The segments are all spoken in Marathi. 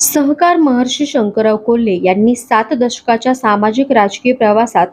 सहकार महर्षी शंकरराव कोल्हे यांनी सात दशकाच्या सामाजिक राजकीय प्रवासात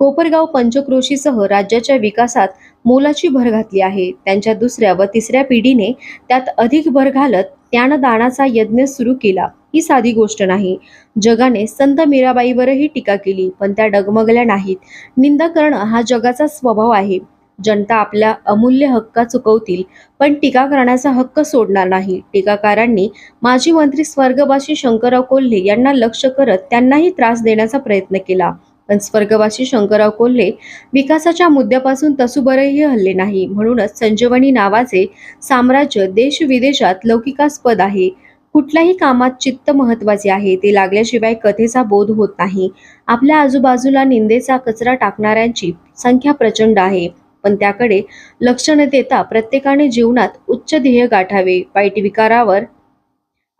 कोपरगाव पंचक्रोशीसह राज्याच्या विकासात मोलाची भर घातली आहे. त्यांच्या दुसऱ्या व तिसऱ्या पिढीने त्यात अधिक भर घालत ज्ञानदानाचा यज्ञ सुरू केला. ही साधी गोष्ट नाही. जगाने संत मीराबाईवरही टीका केली पण त्या डगमगल्या नाहीत. निंदा करणं हा जगाचा स्वभाव आहे. जनता आपल्या अमूल्य हक्का चुकवतील पण टीका करण्याचा हक्क सोडणार नाही. टीकाकारांनी माजी मंत्री स्वर्गवासी शंकरराव कोल्हे यांना लक्ष करत त्यांनाही त्रास देण्याचा प्रयत्न केला. पण स्वर्गवासी शंकरराव कोल्हे विकासाच्या मुद्द्यापासून तसुबरही हल्ले नाही. म्हणूनच संजीवनी नावाचे साम्राज्य देश विदेशात लौकिकास्पद आहे. कुठल्याही कामात चित्त महत्त्वाचे आहे. ते लागल्याशिवाय कथेचा बोध होत नाही. आपल्या आजूबाजूला निंदेचा कचरा टाकणाऱ्यांची संख्या प्रचंड आहे. पण त्याकडे लक्ष न देता प्रत्येकाने जीवनात उच्च ध्येय गाठावे. वाईट विकारावर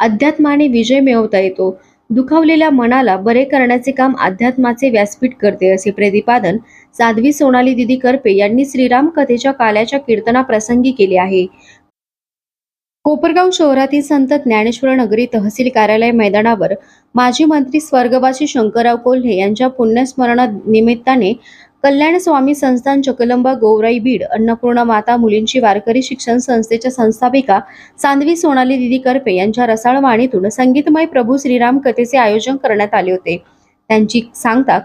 अध्यात्माने विजय मिळवता येतो. दुखावलेल्या मनाला बरे करण्याचे काम अध्यात्माचे व्यासपीठ करते असे प्रतिपादन साध्वी सोनाली दिदी करपे यांनी श्रीराम कथेच्या काल्याच्या कीर्तना प्रसंगी केले आहे. कोपरगाव शहरातील संत ज्ञानेश्वर नगरी तहसील कार्यालय मैदानावर माजी मंत्री स्वर्गवासी शंकरराव कोल्हे यांच्या पुण्यस्मरणा निमित्ताने कल्याण स्वामी संस्थान चकलंबा गोवराई बीड अन्नपूर्णा माता मुलींची वारकरी शिक्षण संस्थेच्या संस्थापिका सांधवी सोनाली दिदी करपे यांच्या रसाळ वाणीतून संगीतमय प्रभू श्रीराम कथेचे आयोजन करण्यात आले होते. त्यांची सांगता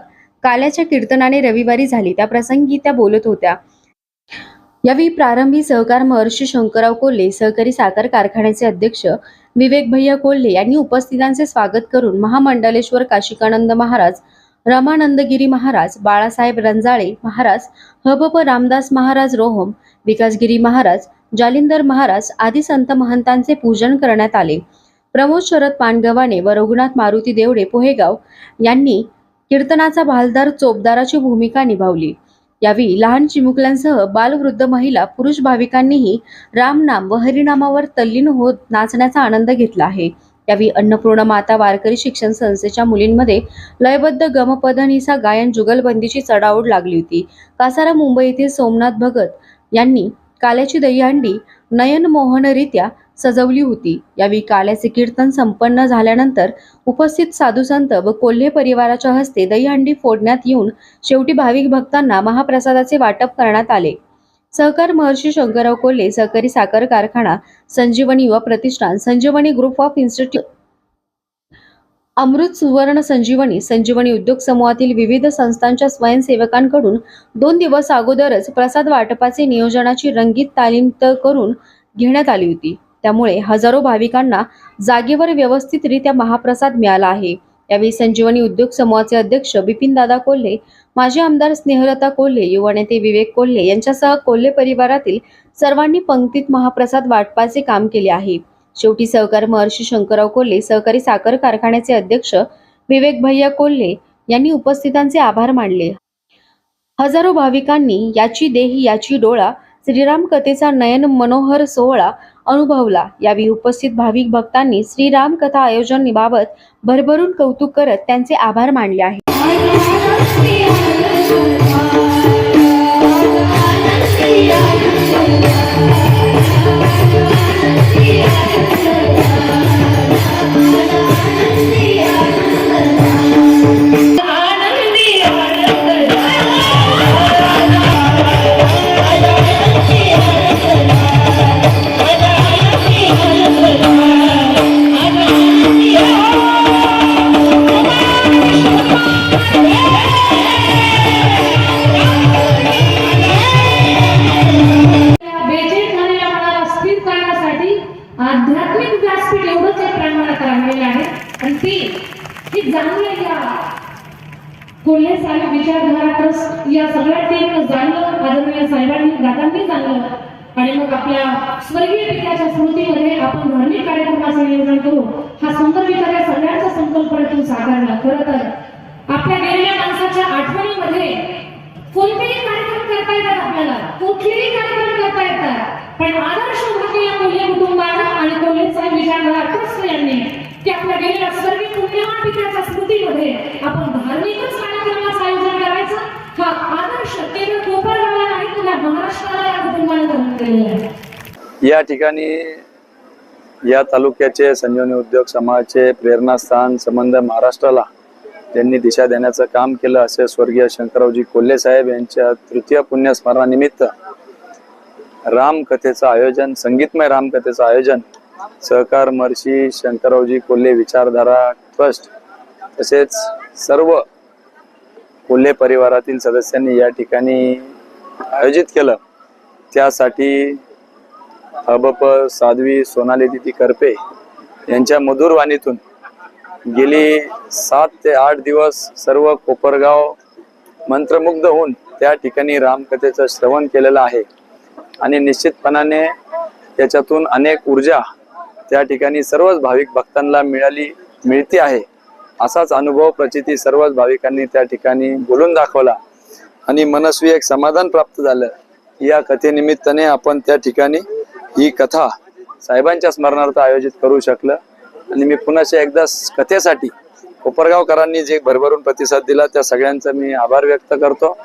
काल्याच्या कीर्तनाने रविवारी झाली त्या प्रसंगी त्या बोलत होत्या. यावेळी प्रारंभी सहकार महर्षी शंकरराव कोल्हे सहकारी साखर कारखान्याचे अध्यक्ष विवेक भैया कोल्हे यांनी उपस्थितांचे स्वागत करून महामंडलेश्वर काशिकानंद महाराज रमानंदगिरी महाराज बाळासाहेब रंजाळे महाराज हबप रामदास महाराज रोहम विकासगिरी महाराज जालिंदर महाराज आदी संत महंतांचे पूजन करण्यात आले. प्रमोद शरद पानगवाने व रघुनाथ मारुती देवडे पोहेगाव यांनी कीर्तनाचा भालदार चोपदाराची भूमिका निभावली. यावेळी लहान चिमुकल्यांसह बालवृद्ध महिला पुरुष भाविकांनीही रामनाम व हरिनामावर तल्लीन होत नाचण्याचा आनंद घेतला आहे. यावेळी अन्नपूर्णा माता वारकरी शिक्षण संस्थेच्या मुलींमध्ये लयबद्ध गमपदनिसा गायन जुगलबंदीची चढाओढ लागली होती. कासारा मुंबई येथील सोमनाथ भगत यांनी काल्याची दहीहंडी नयनमोहनरित्या सजवली होती. यावेळी काल्याचे कीर्तन संपन्न झाल्यानंतर उपस्थित साधू संत व कोल्हे परिवाराच्या हस्ते दहीहंडी फोडण्यात येऊन शेवटी भाविक भक्तांना महाप्रसादाचे वाटप करण्यात आले. सहकार महर्षी शंकरराव कोल्हे सहकारी साखर कारखाना Sanjivani Yuva Pratishthan Sanjivani group of institute Amrut Suvarna Sanjivani Sanjivani उद्योग समूहातील विविध संस्थांच्या स्वयंसेवकांकडून दोन दिवस अगोदरच प्रसाद वाटपाचे नियोजनाची रंगीत तालीम करून घेण्यात आली होती. त्यामुळे हजारो भाविकांना जागेवर व्यवस्थितरित्या महाप्रसाद मिळाला आहे. यावेळी संजीवनी उद्योग समूहाचे अध्यक्ष बिपिन दादा कोल्हे माजी आमदार स्नेहलता कोल्हे युवा नेते विवेक कोल्हे यांच्यासह कोल्हे परिवारातील सर्वांनी पंक्तीत महाप्रसाद वाटपाचे काम केले आहे. शेवटी सहकार महर्षी शंकरराव कोल्हे सहकारी साखर कारखान्याचे अध्यक्ष विवेक भैया कोल्हे यांनी उपस्थितांचे आभार मानले. हजारो भाविकांनी याची देही याची डोळा श्रीराम कथेचा नयन मनोहर सोहळा अनुभवला. यावेळी उपस्थित भाविक भक्तांनी श्रीराम कथा आयोजनाबाबत भरभरून कौतुक करत त्यांचे आभार मानले आहे दादांनी आणि मग आपल्या स्वर्गीय पित्याच्या स्मृतीमध्ये आपण धार्मिक कार्यक्रमाचं नियोजन करू. हा सुंदर विचार या सगळ्यांच्या संकल्पनेतून साकारला. खरं तर आपल्या गेलेल्या माणसाच्या आठवणीमध्ये कोणतेही कार्यक्रम करता येतात आपल्याला. कुठलेही कार्यक्रम करता येतात. पण आदर्श भारतीय कोल्हे कुटुंबाला आणि कोल्हेचा साहेब विचारधारा ट्रस्ट यांनी की आपल्या गेलेल्या स्वर्गीय पुण्यवान पित्याच्या स्मृतीमध्ये आपण धार्मिकच कार्यक्रमाचं आयोजन करायचं? हा आदर्श केवळ कोपरगावला नाही तर महाराष्ट्राला या ठिकाणी या तालुक्याचे संजीवनी उद्योग समाजाचे प्रेरणास्थान संबंध महाराष्ट्राला त्यांनी दिशा देण्याचं काम केलं असे स्वर्गीय शंकररावजी कोल्हे साहेब यांच्या तृतीय पुण्यस्मरणानिमित्त रामकथेचं आयोजन संगीतमय रामकथेचं आयोजन सहकार महर्षी शंकररावजी कोल्हे विचारधारा ट्रस्ट तसेच सर्व कोल्हे परिवारातील सदस्यांनी या ठिकाणी आयोजित केलं. त्यासाठी अबप साध्वी सोनाली दिदी करपे यांच्या मधुर वाणीतून गेली सात ते आठ दिवस सर्व कोपरगाव मंत्रमुग्ध होऊन त्या ठिकाणी रामकथेचं श्रवण केलेलं आहे. आणि निश्चितपणाने त्याच्यातून अनेक ऊर्जा त्या ठिकाणी सर्वच भाविक भक्तांना मिळाली मिळते आहे. असाच अनुभव प्रचिती सर्वच भाविकांनी त्या ठिकाणी बोलून दाखवला. आणि मनस्वी एक समाधान प्राप्त झालं. या कथेनिमित्ताने आपण त्या ठिकाणी ही कथा साहेबांच्या स्मरणार्थ आयोजित करू शकलं. आणि मी पुन्हा एकदा कथेसाठी कोपरगावकरांनी जे भरभरून प्रतिसाद दिला त्या सगळ्यांचा मी आभार व्यक्त करतो.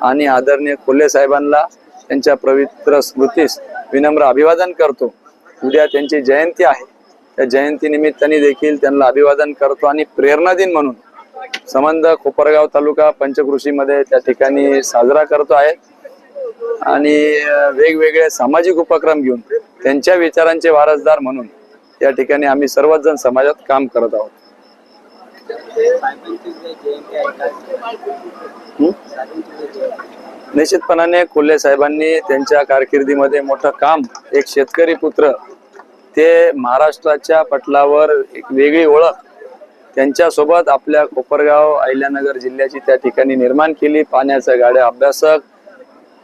आणि आदरणीय कोल्हे साहेबांना त्यांच्या पवित्र स्मृतीस विनम्र अभिवादन करतो. उद्या त्यांची जयंती आहे. त्या जयंती निमित्ताने देखील त्यांना अभिवादन करतो आणि प्रेरणा दिन म्हणून संबंध कोपरगाव तालुका पंचकृषीमध्ये त्या ठिकाणी साजरा करतो आहे. आणि वेगवेगळे सामाजिक उपक्रम घेऊन त्यांच्या विचारांचे वारसदार म्हणून या ठिकाणी आम्ही सर्वच जण समाजात काम करत आहोत. निश्चितपणाने कोल्हे साहेबांनी त्यांच्या कारकिर्दीमध्ये मोठं काम एक शेतकरी पुत्र ते महाराष्ट्राच्या पटलावर एक वेगळी ओळख त्यांच्यासोबत आपल्या कोपरगाव अहिल्यानगर जिल्ह्याची त्या ठिकाणी निर्माण केली. पाण्याचा गाड्या अभ्यासक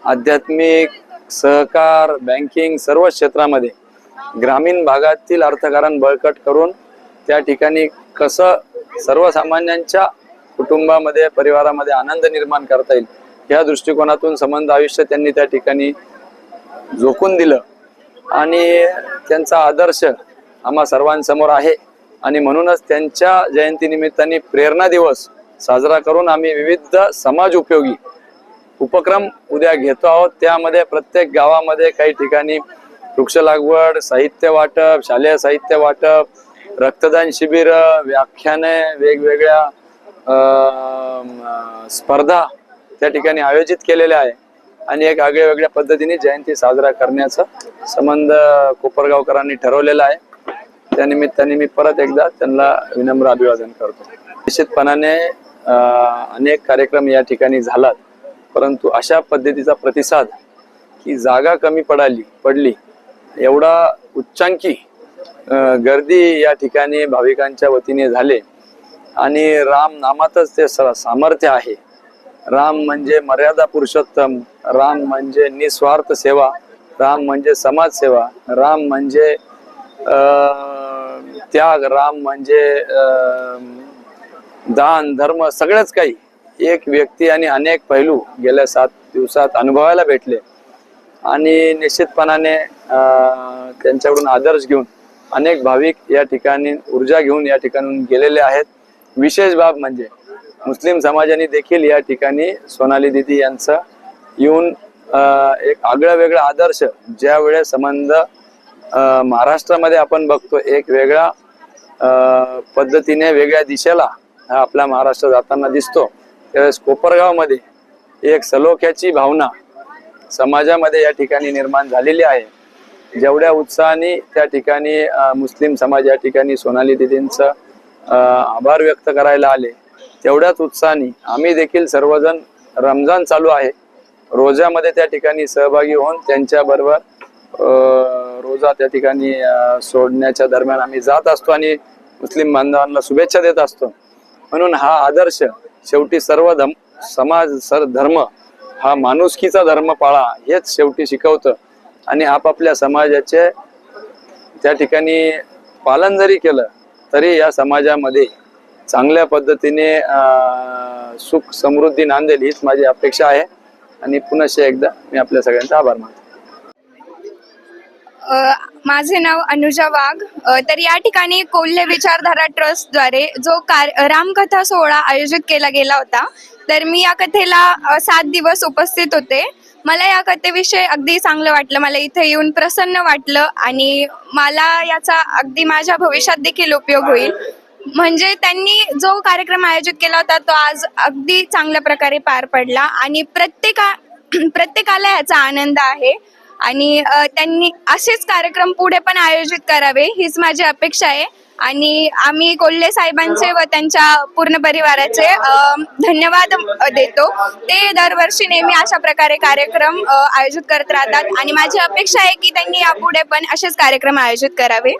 आध्यात्मिक सहकार बँकिंग सर्व क्षेत्रामध्ये ग्रामीण भागातील अर्थकारण बळकट करून त्या ठिकाणी कसं सर्वसामान्यांच्या कुटुंबामध्ये परिवारामध्ये आनंद निर्माण करता येईल या दृष्टिकोनातून संबंध आयुष्य त्यांनी त्या ठिकाणी झोकून दिलं. आणि त्यांचा आदर्श आम्हा सर्वांसमोर आहे. आणि म्हणूनच त्यांच्या जयंती निमित्ताने प्रेरणा दिवस साजरा करून आम्ही विविध समाज उपयोगी उपक्रम उद्या घेतो आहोत. त्यामध्ये प्रत्येक गावामध्ये काही ठिकाणी वृक्ष लागवड साहित्य वाटप शालेय साहित्य वाटप रक्तदान शिबिर व्याख्याने वेगवेगळ्या स्पर्धा त्या ठिकाणी आयोजित केलेल्या आहे. आणि एक आगळ्या वेगळ्या पद्धतीने जयंती साजरा करण्याचा संबंध कोपरगावकरांनी ठरवलेला आहे. त्या निमित्ताने मी परत एकदा त्यांना विनम्र अभिवादन करतो. निश्चितपणाने अनेक कार्यक्रम या ठिकाणी झालात. परंतु अशा पद्धतीचा प्रतिसाद की जागा कमी पडाली पडली एवढा उच्चांकी गर्दी या ठिकाणी भाविकांच्या वतीने झाले. आणि राम नामातच ते स- सामर्थ्य आहे. राम म्हणजे मर्यादा पुरुषोत्तम राम म्हणजे निस्वार्थ सेवा राम म्हणजे समाजसेवा राम म्हणजे त्याग राम म्हणजे दान धर्म सगळंच काही. एक व्यक्ती आणि अनेक पैलू गेल्या सात दिवसात अनुभवायला भेटले. आणि निश्चितपणाने त्यांच्याकडून आदर्श घेऊन अनेक भाविक या ठिकाणी ऊर्जा घेऊन या ठिकाणून गेलेले आहेत. विशेष बाब म्हणजे मुस्लिम समाजाने देखील या ठिकाणी सोनाली दिदी यांचं येऊन एक आगळा वेगळा आदर्श ज्या वेळेस संबंध महाराष्ट्रामध्ये आपण बघतो एक वेगळा पद्धतीने वेगळ्या दिशेला हा आपला महाराष्ट्र जाताना दिसतो. त्यावेळेस कोपरगावमध्ये एक सलोख्याची भावना समाजामध्ये या ठिकाणी निर्माण झालेली आहे. जेवढ्या उत्साहाने त्या ठिकाणी मुस्लिम समाज या ठिकाणी सोनाली दिदींचं आभार व्यक्त करायला आले तेवढ्याच उत्साहाने आम्ही देखील सर्वजण रमजान चालू आहे. रोजामध्ये त्या ठिकाणी सहभागी होऊन त्यांच्याबरोबर रोजा त्या ठिकाणी सोडण्याच्या दरम्यान आम्ही जात असतो आणि मुस्लिम बांधवांना शुभेच्छा देत असतो. म्हणून हा आदर्श शेवटी सर्व धम समाज सर धर्म हा माणुसकीचा धर्म पाळा हेच शेवटी शिकवतं. आणि आपापल्या समाजाचे त्या ठिकाणी पालन जरी केलं तरी या समाजामध्ये चांगल्या पद्धतीने सुख समृद्धी नांदेल हीच माझी अपेक्षा आहे. आणि पुन्हा एकदा मी आपल्या सगळ्यांचा आभार मानतो. माझे नाव अनुजा वाघ. तर या ठिकाणी कोल्हे विचारधारा ट्रस्टद्वारे जो कार रामकथा सोहळा आयोजित केला गेला होता तर मी या कथेला सात दिवस उपस्थित होते. मला या कथेविषयी अगदी चांगलं वाटलं मला इथे येऊन प्रसन्न वाटलं आणि मला याचा अगदी माझ्या भविष्यात देखील उपयोग होईल. म्हणजे त्यांनी जो कार्यक्रम आयोजित केला होता तो आज अगदी चांगल्या प्रकारे पार पडला आणि प्रत्येका प्रत्येकाला याचा आनंद आहे. आणि त्यांनी असेच कार्यक्रम पुढे पण आयोजित करावे हीच माझी अपेक्षा आहे. आणि आम्ही कोल्हे साहेबांचे व त्यांच्या पूर्ण परिवाराचे धन्यवाद देतो. ते दरवर्षी नेहमी अशा प्रकारे कार्यक्रम आयोजित करत राहतात. आणि माझी अपेक्षा आहे की त्यांनी यापुढे पण असेच कार्यक्रम आयोजित करावे.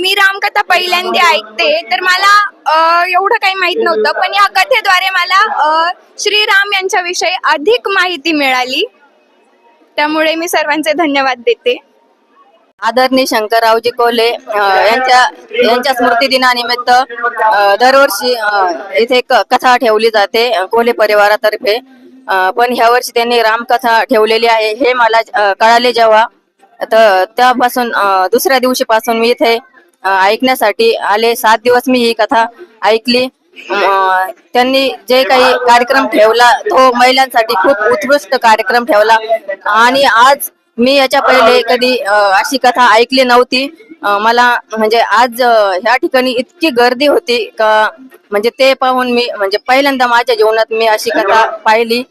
मी रामकथा पहिल्यांदा ऐकते तर मला एवढं काही माहीत नव्हतं पण या कथेद्वारे मला श्रीराम यांच्याविषयी अधिक माहिती मिळाली. त्यामुळे मी सर्वांचे धन्यवाद देते. आदरणीय शंकररावजी कोले यांच्या यांच्या स्मृती दिनानिमित्त दरवर्षी इथे कथा ठेवली जाते कोले परिवारातर्फे. पण ह्या वर्षी त्यांनी रामकथा ठेवलेली आहे हे मला कळाले जेव्हा. तर त्यापासून दुसऱ्या दुसऱ्या दिवशीपासून मी इथे ऐकण्यासाठी आले. सात दिवस मी ही कथा ऐकली. त्यांनी जे काही कार्यक्रम ठेवला तो महिलांसाठी खूप उत्कृष्ट कार्यक्रम ठेवला. आणि आज मी याच्या पहिले कधी अशी कथा ऐकली नव्हती. मला म्हणजे आज ह्या ठिकाणी इतकी गर्दी होती का म्हणजे ते पाहून मी म्हणजे पहिल्यांदा माझ्या जीवनात मी अशी कथा पाहिली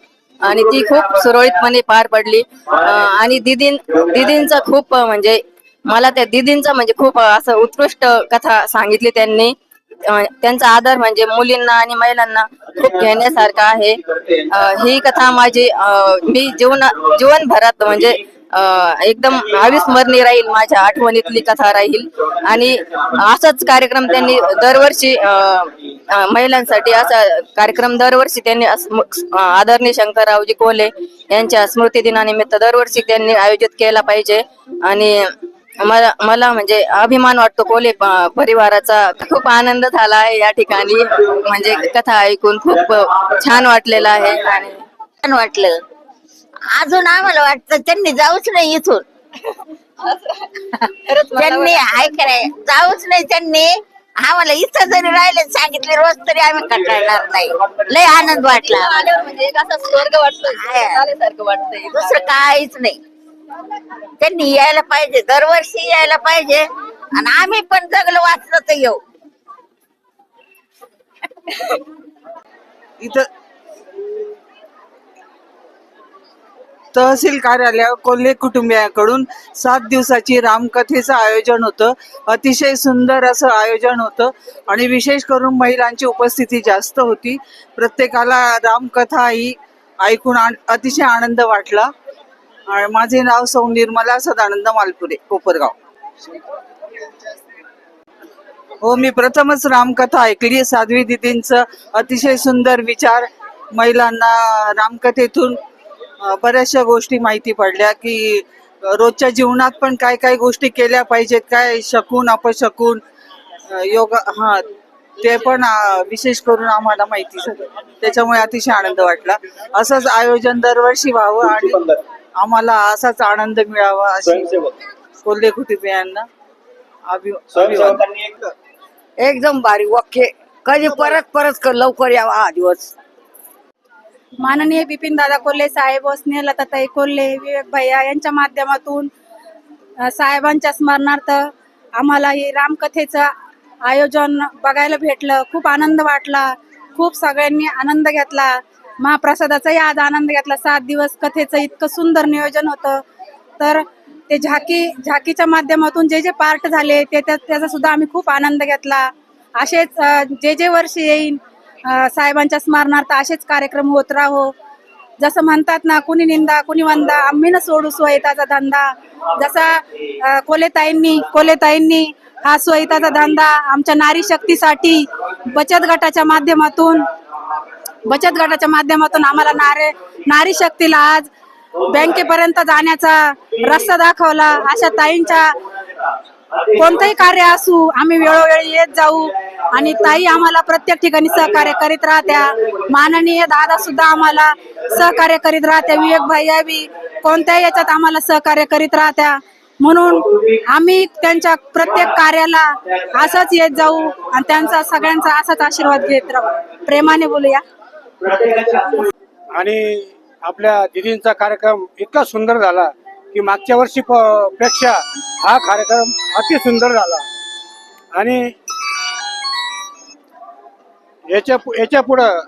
आणि ती खूप सुरळीतपणे पार पडली. आणि दिदीं दिदींचा खूप म्हणजे मला त्या दिदींचं म्हणजे खूप असं उत्कृष्ट कथा सांगितली त्यांनी. त्यांचा आदर म्हणजे मुलींना आणि महिलांना खूप घेण्यासारखा आहे. ही कथा माझी मी जीवन जीवनभरात म्हणजे एकदम अविस्मरणीय राहील माझ्या आठवणीतली कथा राहील. आणि असाच कार्यक्रम त्यांनी दरवर्षी महिलांसाठी असा कार्यक्रम दरवर्षी त्यांनी आदरणीय शंकररावजी कोले यांच्या स्मृती दिनानिमित्त दरवर्षी त्यांनी आयोजित केला पाहिजे. आणि मला मला म्हणजे अभिमान वाटतो कोले परिवाराचा. खूप आनंद झाला आहे या ठिकाणी. म्हणजे कथा ऐकून खूप छान वाटलेलं आहे. आणि छान वाटलं. अजून आम्हाला वाटतं त्यांनी जाऊच नाही इथून. त्यांनी ऐक रे जाऊच नाही त्यांनी. आम्हाला इथं जरी राहिले सांगितले रोज तरी आम्ही कंटाळणार नाही. लय आनंद वाटला. म्हणजे एक असं स्वर्ग वाटतं दुसरं काहीच नाही. त्यांनी यायला पाहिजे दरवर्षी यायला पाहिजे. आणि आम्ही पण जगलो वाचलं तर येऊ. इथं तहसील कार्यालय कोल्हे कुटुंबियाकडून सात दिवसाची रामकथेचं आयोजन होतं. अतिशय सुंदर असं आयोजन होतं. आणि विशेष करून महिलांची उपस्थिती जास्त होती. प्रत्येकाला रामकथा ही ऐकून अतिशय आनंद वाटला. माझे नाव सौ निर्मला सदानंद मालपुरे कोपरगाव. हो मी प्रथमच रामकथा ऐकली. साध्वी दिदींचं अतिशय सुंदर विचार महिलांना रामकथेतून बऱ्याचशा गोष्टी माहिती पडल्या की रोजच्या जीवनात पण काय काय गोष्टी केल्या पाहिजेत काय शकून अपशकून योग हा ते पण विशेष करून आम्हाला माहिती झालं. त्याच्यामुळे अतिशय आनंद वाटला. असंच आयोजन दरवर्षी व्हावं आणि आम्हाला असाच आनंद मिळावा अशी कोल्हे कुटुंबियांना अभि अभिवादन. एकदम भारी ओके कधी परत परत कर लवकर यावा हा दिवस. माननीय बिपिन दादा कोल्हे साहेब व स्नेहलताताई कोल्हे विवेक भैया यांच्या माध्यमातून अ, साहेबांच्या स्मरणार्थ आम्हाला हे रामकथेचं आयोजन बघायला भेटलं. खूप आनंद वाटला. खूप सगळ्यांनी आनंद घेतला. महाप्रसादाचाही आज आनंद घेतला. सात दिवस कथेचं इतकं सुंदर नियोजन होतं. तर ते झाकी झाकीच्या माध्यमातून जे जे पार्ट झाले ते त्याचा सुद्धा आम्ही खूप आनंद घेतला. असेच जे जे वर्ष येईन साहेबांच्या स्मरणार्थ असेच कार्यक्रम होत राहो. जसं म्हणतात ना कुणी निंदा कुणी वंदा आम्ही ना सोडू स्वयताचा धंदा. जसा कोलेताईंनी कोलेताईंनी हा स्वयताचा धंदा आमच्या नारी शक्तीसाठी बचत गटाच्या माध्यमातून बचत गटाच्या माध्यमातून आम्हाला नारे नारी शक्तीला आज बँकेपर्यंत जाण्याचा रस्ता दाखवला. अशा ताईंच्या कोणतंही कार्य असू आम्ही वेळोवेळी येत जाऊ आणि ताई आम्हाला प्रत्येक ठिकाणी सहकार्य करीत राहत्या. माननीय दादा सुद्धा आम्हाला सहकार्य करीत राहत्या. विवेक भैया बी कोणत्याही याच्यात आम्हाला सहकार्य करीत राहत्या. म्हणून आम्ही त्यांच्या प्रत्येक कार्याला असंच येत जाऊ आणि त्यांचा सगळ्यांचा असाच आशीर्वाद घेत राहू. प्रेमाने बोलूया. आणि आपल्या दिदींचा कार्यक्रम इतका सुंदर झाला की मागच्या वर्षी पेक्षा हा कार्यक्रम अति सुंदर झाला. आणि याच्या याच्या पुढं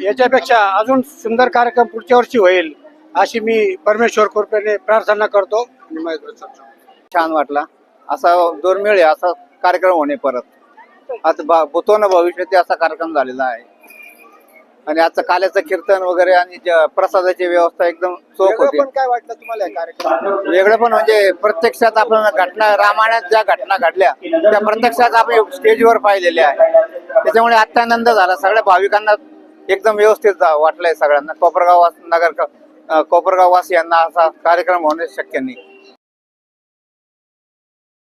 याच्यापेक्षा अजून सुंदर कार्यक्रम पुढच्या वर्षी होईल अशी मी परमेश्वर कृपेने प्रार्थना करतो. छान वाटला. असा दुर्मिळ आहे असा कार्यक्रम होणे परत. आता बा- भूतोन भविष्यात असा कार्यक्रम झालेला आहे. आणि आजचं काल्याचं कीर्तन वगैरे आणि ज- प्रसादाची व्यवस्था एकदम चोख वेगळं होती. पण काय वाटलं तुम्हाला या कार्यक्रमात? वेगळं पण म्हणजे प्रत्यक्षात आपण घटना रामायणात ज्या घटना घडल्या त्या प्रत्यक्षात आपण स्टेजवर पाहिलेल्या आहे त्याच्यामुळे आत्तानंद झाला. सगळ्या भाविकांना एकदम व्यवस्थित जा- वाटलंय सगळ्यांना. कोपरगाव वास- नगर अं, कोपरगाव वासियांना असा कार्यक्रम होणे शक्य नाही.